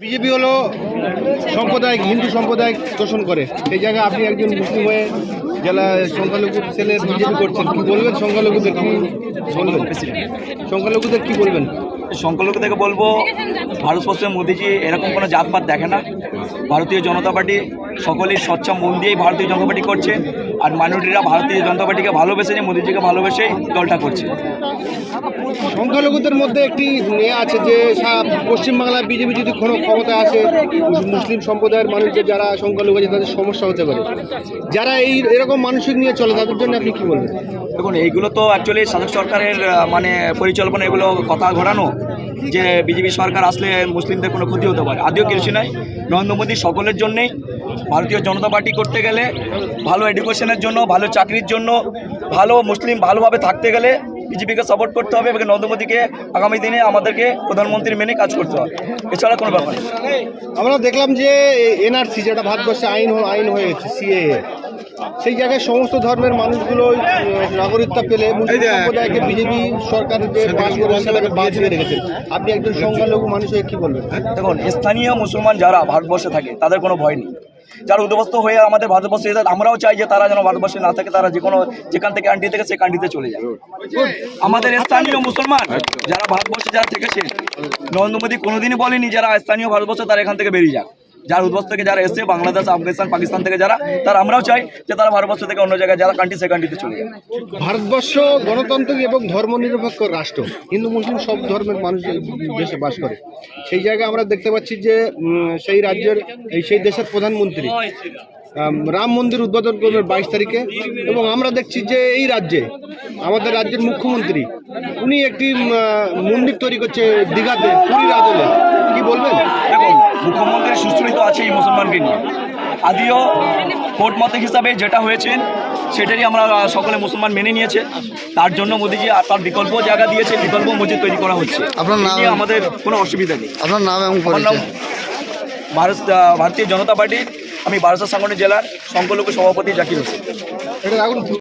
BJP হলো সম্প্রদায় হিন্দু সম্প্রদায় শোষণ করে। সেই জায়গায় আপনি একজন মুসলিম হয়ে জেলা সংখ্যালঘু ছেলে বিজেপি করছেন, কি বলবেন সংখ্যালঘুদের? কি বলবেন। সংখ্যালঘুদের কি বলবেন? সংখ্যালঘু থেকে বলব ভারতবর্ষের মোদিজি এরকম কোনো জাতপাত দেখে না। ভারতীয় জনতা পার্টি সকলেই স্বচ্ছ মন দিয়েই ভারতীয় জনতা পার্টি করছে, আর মাইনরিটিরা ভারতীয় জনতা পার্টিকে ভালোবেসেছে মোদিজিকে ভালোবেসেই দলটা করছে। সংখ্যালঘুদের মধ্যে একটি ইয়ে আছে যে পশ্চিমবাংলায় বিজেপি যদি কোনো ক্ষমতা আসে, মুসলিম সম্প্রদায়ের মানুষদের যারা সংখ্যালঘু আছে তাদের সমস্যা হতে পারে। যারা এই এরকম মানসিক নিয়ে চলে, তাদের জন্য আপনি কি বলবেন? দেখুন, এইগুলো তো অ্যাকচুয়ালি শাসক সরকারের মানে পরিকল্পনা এগুলো কথা ঘোরানো যে বিজেপি সরকার আসলে মুসলিমদের কোনো ক্ষতি হতে পারে। আদিও কিছু নাই। নরেন্দ্র মোদী সকলের জন্যেই ভারতীয় জনতা পার্টি করতে গেলে ভালো এডুকেশনের জন্য, ভালো চাকরির জন্য, ভালো মুসলিম ভালোভাবে থাকতে গেলে বিজেপিকে সাপোর্ট করতে হবে এবং নরেন্দ্র মোদীকে আগামী দিনে আমাদেরকে প্রধানমন্ত্রী মেনে কাজ করতে হবে। এছাড়া কোনো ব্যাপার নেই। আমরা দেখলাম যে এনআরসি, যেটা ভারতবর্ষে আইন আইন হয়ে গেছে সিএএ সেই জায়গায় সমস্ত ধর্মের মানুষগুলো নাগরিকতা পেলে মুসলিম সম্প্রদায়কে বিজেপি সরকার যে পাশ করে বাদ দিয়ে রেখেছেন আপনি একজন সংখ্যালঘু মানুষ হয়ে কি বলবেন? দেখুন স্থানীয় মুসলমান যারা ভারতবর্ষে থাকে তাদের কোনো ভয় নেই। যারা উদ্বস্ত হয়ে আমাদের ভারতবর্ষে আমরাও চাই যে তারা যেন ভারতবর্ষে না থাকে তারা যে কোনো যেখান থেকে কান্ট্রি থেকে সেই কান্ট্রিতে চলে যায়। আমাদের স্থানীয় মুসলমান যারা ভারতবর্ষে যারা থেকেছে নরেন্দ্র মোদী কোনোদিনই বলেনি যারা স্থানীয় ভারতবর্ষে তারা এখান থেকে বেরিয়ে যাক। যারা উদ্বস্ত থেকে যারা এসে বাংলাদেশ আফগানিস্তান পাকিস্তান থেকে যারা তারা আমরাও চাই যে তারা ভারতবর্ষ থেকে অন্য জায়গায় যারা কান্ট্রি সেই কান্ট্রিতে চলে যায় ভারতবর্ষ গণতান্ত্রিক এবং ধর্ম নিরপেক্ষ রাষ্ট্র। হিন্দু মুসলিম সব ধর্মের মানুষ দেশে বাস করে। সেই জায়গায় আমরা দেখতে পাচ্ছি যে সেই রাজ্যের এই সেই দেশের প্রধানমন্ত্রী রাম মন্দির উদ্বোধন করবেন বাইশ তারিখে। এবং আমরা দেখছি যে এই রাজ্যে আমাদের রাজ্যের মুখ্যমন্ত্রী উনি একটি মন্দির তৈরি করছে দীঘাতে পুরীর আদলে। কি বলবেন? দেখুন মুখ্যমন্ত্রীর সুশ্রী তো এই মুসলমানকে নিয়ে। আদিও কোর্ট মতে হিসাবে যেটা হয়েছে সেটারই আমরা সকলে মুসলমান মেনে নিয়েছে। তার জন্য মোদীজি আর তার বিকল্প জায়গা দিয়েছে বিকল্প মসজিদ তৈরি করা হচ্ছে। আপনার নাম? আমাদের কোনো অসুবিধা নেই। আপনার নাম এবং নাম ভারত ভারতীয় জনতা পার্টি আমি বারাসাত সাংগঠনিক জেলার সংখ্যালঘু সভাপতি জাকির হোসেন। এটা রাখুন।